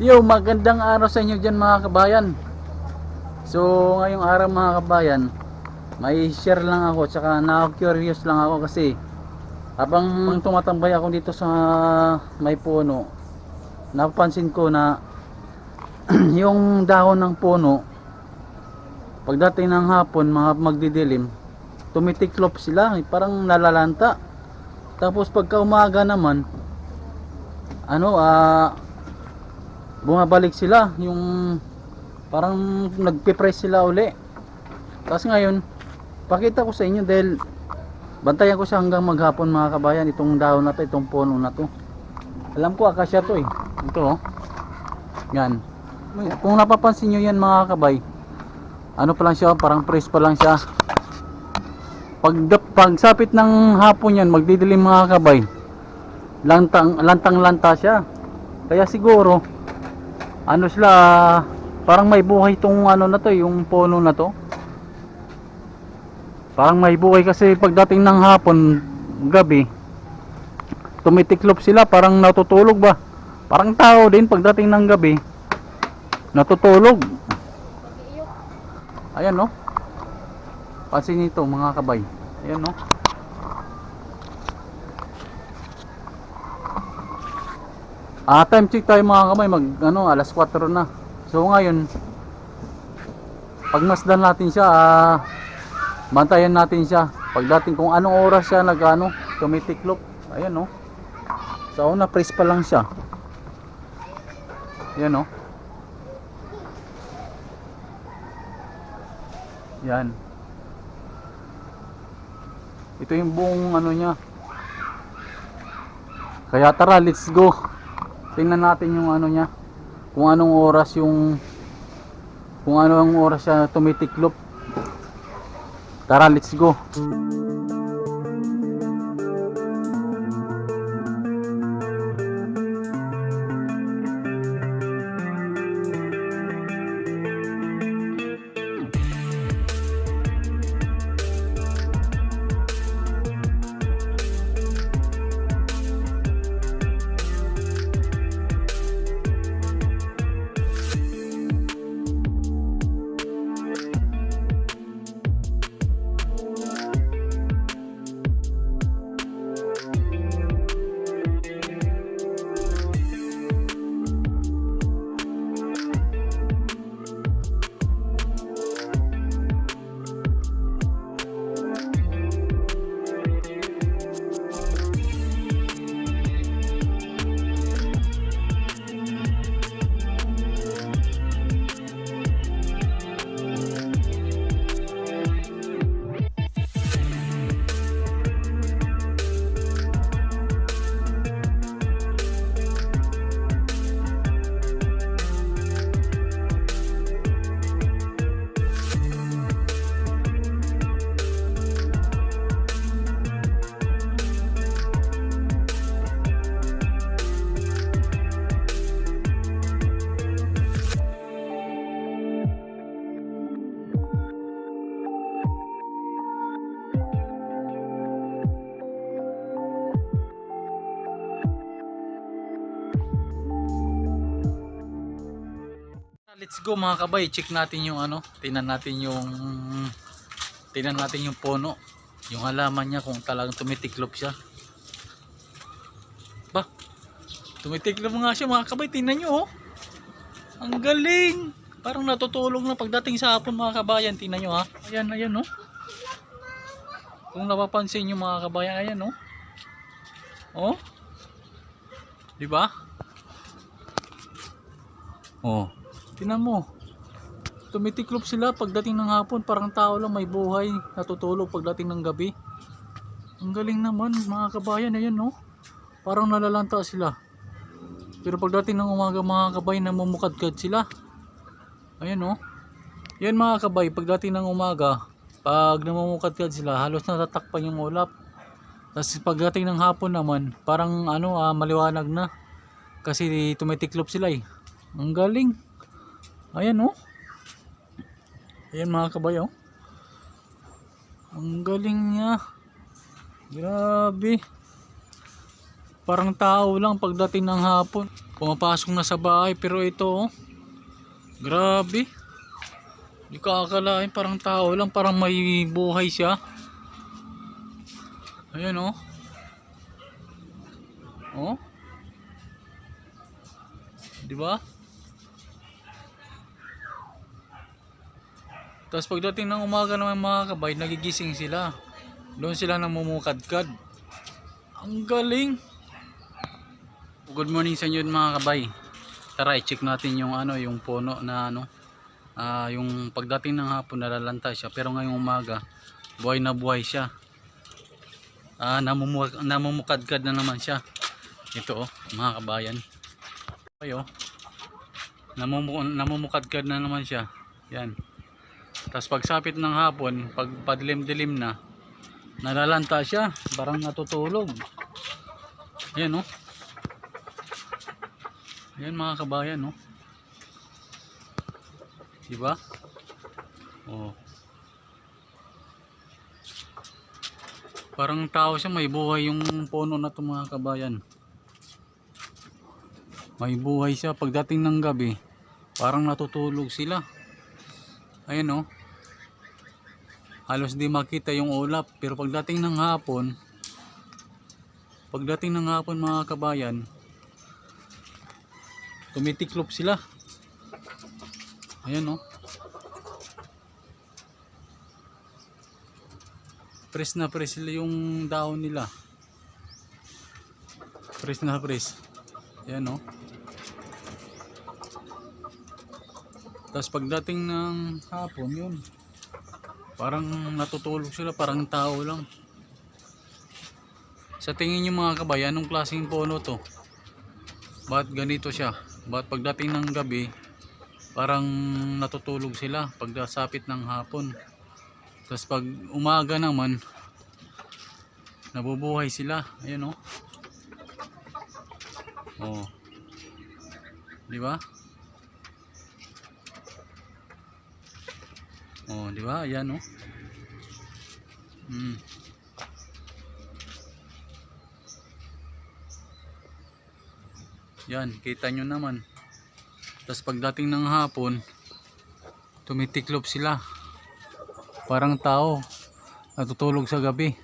Yo, magandang araw sa inyo dyan mga kabayan. So, ngayong araw mga kabayan, may share lang ako tsaka na-curious lang ako kasi habang tumatambay ako dito sa may puno, napansin ko na yung dahon ng puno pagdating ng hapon, mga magdidilim, tumitiklop sila, eh, parang nalalanta. Tapos pagka umaga naman, ano, ah, bumabalik sila yung parang nagpe-press sila uli. Tapos ngayon pakita ko sa inyo dahil bantayan ko siya hanggang maghapon mga kabayan itong dahon na to itong puno na to. Alam ko akasya to eh. Ito oh. Yan. Kung napapansin nyo yan mga kabay ano pa lang siya parang press pa lang siya. Pag pagsapit ng hapon yan magdidilim mga kabay lantang lantang lanta siya. Kaya siguro ano sila parang may buhay tong ano na to yung puno na to. Parang may buhay kasi pagdating ng hapon gabi tumitiklop sila parang natutulog ba? Parang tao din pagdating ng gabi natutulog. Ayan no pansin nito mga kabay. Ayan no Ah, time check tayo mga kamay, mag ano, alas 4 na. So ngayon, pagmasdan natin siya, ah, bantayan natin siya. Pagdating kung anong oras siya nagano, tumitiklop. Ayan no. Sa una press pa lang siya. Ayan no. Yan. Ito yung buong ano niya. Kaya tara, let's go. Tingnan natin yung ano niya. Kung anong oras yung kung anong oras siya tumitiklop. Tara, let's go. Let's go mga kabay, check natin yung ano, tingnan natin yung tingnan natin yung puno, yung halaman niya kung talagang tumitiklop siya. Ba? Tumitiklop nga siya mga kabay, tingnan niyo oh. Ang galing. Parang natutulog na pagdating sa hapon mga kabayan, tingnan niyo ha. Ayan, ayan oh. Kung napapansin niyo mga kabayan, ayan oh. Oh. 'Di ba? Oh. Tinan mo. Tumitiklop sila pagdating ng hapon, parang tao lang may buhay, natutulog pagdating ng gabi. Ang galing naman, mga kabayan, ayan no. Parang nalalanta sila. Pero pagdating ng umaga, mga kabay, namumukadkad sila. Ayan no. Yan mga kabay, pagdating ng umaga, pag namumukadkad sila, halos natatakpan yung ulap. Tapos pagdating ng hapon naman, parang ano, ah, maliwanag na. Kasi tumitiklop sila eh. Ang galing. Ayan oh. Ayan mga kabayo. Ang galing niya. Grabe. Parang tao lang pagdating ng hapon. Pumapasok na sa bahay pero ito oh. Grabe. Hindi ka akalain parang tao lang, parang may buhay siya. Ayan oh. Oh. 'Di ba? Tapos pagdating ng umaga naman mga kabay, nagigising sila. Doon sila namumukadkad. Ang galing. Good morning sa inyo mga kabay. Tara, i-check natin yung ano, yung puno na ano. ah yung pagdating ng hapon nalalanta siya pero ngayong umaga buhay na buhay siya. Ah, namumuk namumukadkad na naman siya. Ito oh, mga kabayan. Ayo. Namumu namumukadkad na naman siya. Yan. Tapos pagsapit ng hapon, pag padilim-dilim na, nalalanta siya, parang natutulog. Yan oh. Yan mga kabayan oh. Diba? Oh. Parang tao siya, may buhay yung puno na to mga kabayan. May buhay siya pagdating ng gabi, parang natutulog sila. Ayan oh. Halos di makita yung ulap, pero pagdating ng hapon, pagdating ng hapon mga kabayan, tumitiklop sila. Ayan oh. Press na press sila yung dahon nila. Press na press. Ayan oh. Tapos pagdating ng hapon yun. Parang natutulog sila, parang tao lang. Sa tingin nyo mga kabayan, anong klaseng puno to? Bakit ganito siya? Bakit pagdating ng gabi, parang natutulog sila pagdasapit ng hapon. Tapos pag umaga naman, nabubuhay sila. Ayan oh. Oh. Di ba? Oh, di ba? Ayan oh. Hmm. Yan, kita nyo naman. Tapos pagdating ng hapon, tumitiklop sila. Parang tao, natutulog sa gabi.